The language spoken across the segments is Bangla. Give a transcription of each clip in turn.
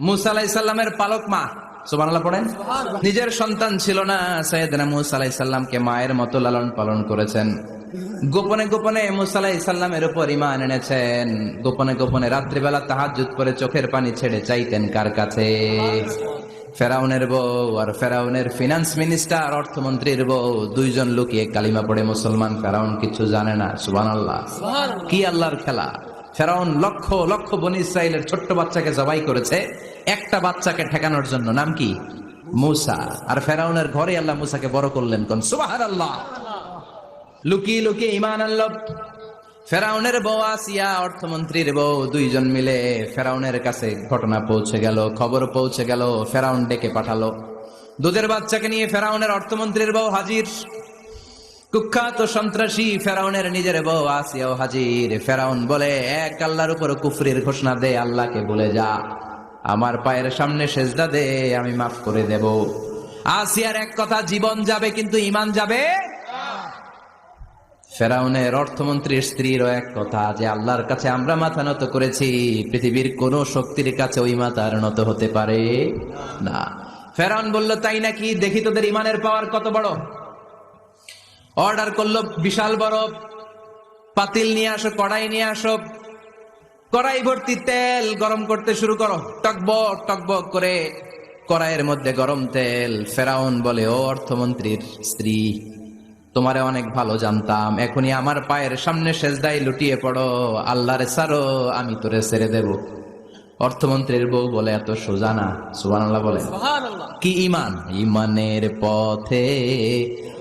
মুসা আলাইসাল্লামের পালক মা। পড়েন। নিজের সন্তান ছিল না সৈয়দনা মুসা আলাইসাল্লামকে মায়ের মতো লালন পালন করেছেন। গোপনে গোপনে মুসা আলাইসাল্লামের উপর ইমান এনেছেন। গোপনে গোপনে রাত্রিবেলা তাহাজ্জুদ করে চোখের পানি ছেড়ে চাইতেন কার কাছে? ফেরাউনের বউ আর ফেরাউনের ফিনান্স মিনিস্টার অর্থমন্ত্রীর বউ দুইজন লুকিয়ে কালিমা পড়ে মুসলমান ফেরাউন কিছু জানে না সুবহানাল্লাহ। কি আল্লাহর খেলা। ফেরাউন লক্ষ লক্ষ বনি ইসরায়েলের ছোট্ট বাচ্চাকে জবাই করেছে। একটা বাচ্চাকে ঠেকানোর জন্য নাম কি? মুসা। আর ফেরাউনের ঘরে আল্লাহ মুসাকে বড় করলেন, কোন সুবাহার আল্লাহ লুকিয়ে লুকিয়ে ইমান আল্লাহ ফেরাউনের বউ আসিয়া, অর্থমন্ত্রীর বউ, দুইজন মিলে ফেরাউনের কাছে ঘটনা পৌঁছে গেল, খবর পৌঁছে গেল, ফেরাউন ডেকে পাঠালো। দুধের বাচ্চাকে নিয়ে ফেরাউনের অর্থমন্ত্রীর বউ হাজির। কুখ্যাত সন্ত্রাসী ফেরাউনের নিজের বউ আসিয়াও হাজির। ফেরাউন বলে, এক আল্লাহর উপর কুফরির ঘোষণা দে, আল্লাহকে বলে যা। আমার পায়ের সামনে সেজদা দে, আমি মাফ করে দেব। আসিয়ার এক কথা, জীবন যাবে কিন্তু ইমান যাবে? ফেরাউনের অর্থমন্ত্রীর স্ত্রীরও এক কথা, যে আল্লাহর কাছে আমরা মাথা নত করেছি, পৃথিবীর কোন শক্তির কাছে ওই মাথার নত হতে পারে না। ফেরাউন বলল, তাই নাকি? দেখি তোদের ইমানের পাওয়ার কত বড়। অর্ডার করল, বিশাল বড় পাতিল নিয়ে আসো, কড়াই নিয়ে আসো কড়াই ভর্তি তেল গরম করতে শুরু করো। টকবক টকবক করে কড়াইয়ের মধ্যে গরম তেল। ফেরাউন বলে ও অর্থমন্ত্রীর স্ত্রী তোমারে অনেক ভালো জানতাম। এখনই আমার পায়ের সামনে সেজদাই লুটিয়ে পড়ো। আল্লাহরে সারো আমি তোরে ছেড়ে দেব। অর্থমন্ত্রীর বউ বলে এত সোজা না। সুবান বলে কি ইমান? ইমানের পথে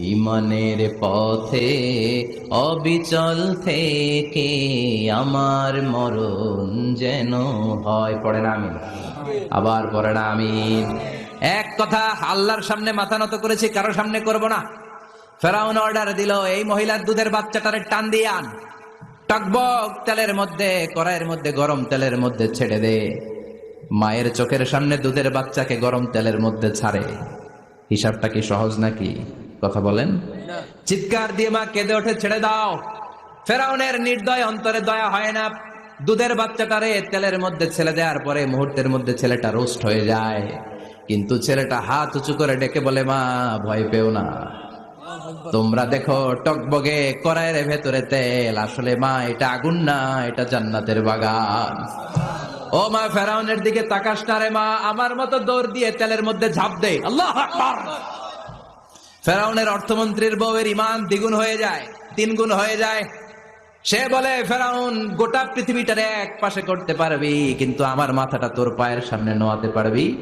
ইমানের পথে অবিচল থেকে আমার মরণ যেন হয়। পড়ে না আমি আবার পড়ে না আমি এক কথা, আল্লাহর সামনে মাথা নত করেছি, কারও সামনে করব না। ফেরাউন অর্ডার দিল, এই মহিলার দুধের বাচ্চাটারে টান দিয়ে আন। টকবক তেলের মধ্যে, কড়াইয়ের মধ্যে, গরম তেলের মধ্যে ছেড়ে দে। মায়ের চোখের সামনে দুধের বাচ্চাকে গরম তেলের মধ্যে ছাড়ে। হিসাবটা কি সহজ নাকি? কথা বলেন। চিৎকার দিয়ে মা কেঁদে ওঠে ছেড়ে দাও। ফেরাউনের নির্দয় অন্তরে দয়া হয় না। দুধের বাচ্চাটারে তেলের মধ্যে ছেলে দেওয়ার পরে মুহূর্তের মধ্যে ছেলেটা রোস্ট হয়ে যায়। কিন্তু ছেলেটা হাত উঁচু করে ডেকে বলে মা ভয় পেও না। তোমরা দেখো টকবগে কড়াইয়ের ভেতরে তেল। আসলে মা এটা আগুন না এটা জান্নাতের বাগান। ও মা ফেরাউনের দিকে তাকাস না রে মা। আমার মতো দৌড় দিয়ে তেলের মধ্যে ঝাঁপ দে। আল্লাহ আকবার। ফেরাউনের অর্থমন্ত্রীর বউয়ের ইমান দ্বিগুণ হয়ে যায়, তিন গুণ হয়ে যায়। সে বলে, ফেরাউন, গোটা পৃথিবীটার এক পাশে করতে পারবি, কিন্তু আমার মাথাটা তোর পায়ের সামনে নোয়াতে পারবি?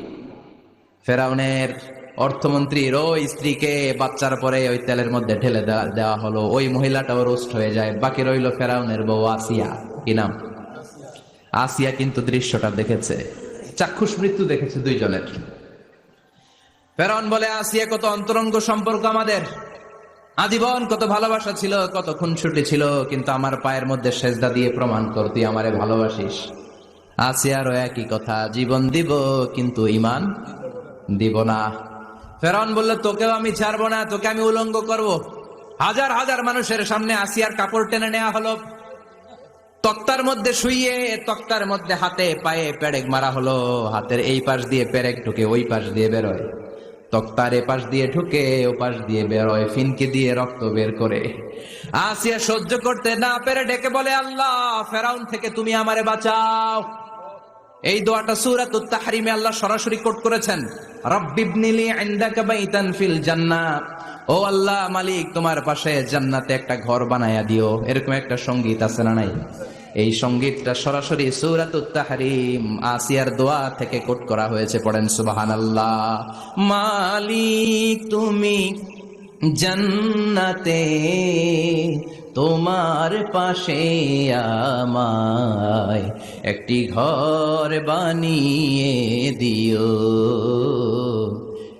ফেরাউনের অর্থমন্ত্রীর ওই স্ত্রীকে বাচ্চার পরে ওই তেলের মধ্যে ঢেলে দেওয়া- দেওয়া হলো। ওই মহিলাটাও রোস্ট হয়ে যায়। বাকি রইল ফেরাউনের বউ আসিয়া। কি নাম? আসিয়া কিন্তু দৃশ্যটা দেখেছে। চাক্ষুষ মৃত্যু দেখেছে দুইজনের। ফেরাউন বলে, আসিয়া কত অন্তরঙ্গ সম্পর্ক আমাদের। আজীবন কত ভালোবাসা ছিল, কত খুনসুটি ছিল, কিন্তু আমার পায়ের মধ্যে সেজদা দিয়ে প্রমাণ কর, তুই আমারে ভালোবাসিস। আসিয়ারও একই কথা, জীবন দিব, কিন্তু ইমান দিব না। ফেরন বলল, তোকেও আমি ছাড়বো না, তোকে আমি উলঙ্গ করব। হাজার হাজার মানুষের সামনে আসিয়ার কাপড় টেনে নেওয়া হলো। তক্তার মধ্যে শুইয়ে, তক্তার মধ্যে হাতে পায়ে পেরেক মারা হলো। হাতের এই পাশ দিয়ে পেরেক ঢুকে ওই পাশ দিয়ে বেরোয়। তক্তার এ পাশ দিয়ে ঢুকে ও পাশ দিয়ে বেরোয়, ফিনকে দিয়ে রক্ত বের করে। আসিয়া সহ্য করতে না পেরে ডেকে বলে, আল্লাহ, ফেরাউন থেকে তুমি আমারে বাঁচাও। এই দোয়াটা সূরাতুত তাহরিমে আল্লাহ সরাসরি কোট করেছেন। রব্বিবনিলি ইনদাকা বাইতান ফিল জান্নাহ ও আল্লাহ মালিক, তোমার পাশে জান্নাতে একটা ঘর বানায়া দিও। এরকম একটা সংগীত আছে না নাই? এই সঙ্গীতটা সরাসরি সূরাতুত তাহরিম আসিয়ার দোয়া থেকে কোট করা হয়েছে, পড়েন সুবাহান আল্লাহ মালিক তুমি জান্নাতে, তোমার পাশে আমায় একটি ঘর বানিয়ে দিও।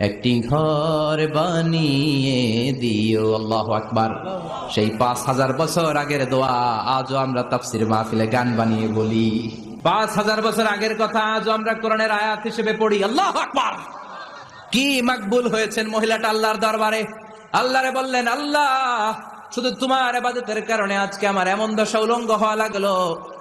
একটি ঘর বানিয়ে দিও, আল্লাহ আকবার। সেই পাঁচ হাজার বছর আগের দোয়া, আজও আমরা তাফসির মাহফিলে গান বানিয়ে বলি। পাঁচ হাজার বছর আগের কথা, আজও আমরা কোরআনের আয়াত হিসেবে পড়ি, আল্লাহ আকবার। কি মাকবুল হয়েছেন মহিলাটা আল্লাহর দরবারে। আল্লাহরে বললেন, আল্লাহ, শুধু তোমার আবাদতের কারণে আজকে আমার এমন দশা উলঙ্গ হওয়া লাগল।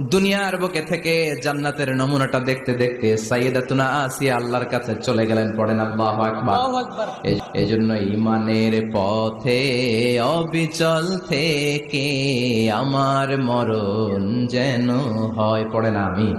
দুনিয়ার বুকে থেকে জান্নাতের নমুনাটা দেখতে দেখতে সাইয়েদাতুনা আসিয়া আল্লাহর কাছে চলে গেলেন পড়েন আল্লাহু আকবার। এই- এজন্য ইমানের পথে অবিচল থেকে আমার মরণ যেন হয় পড়েন আমি।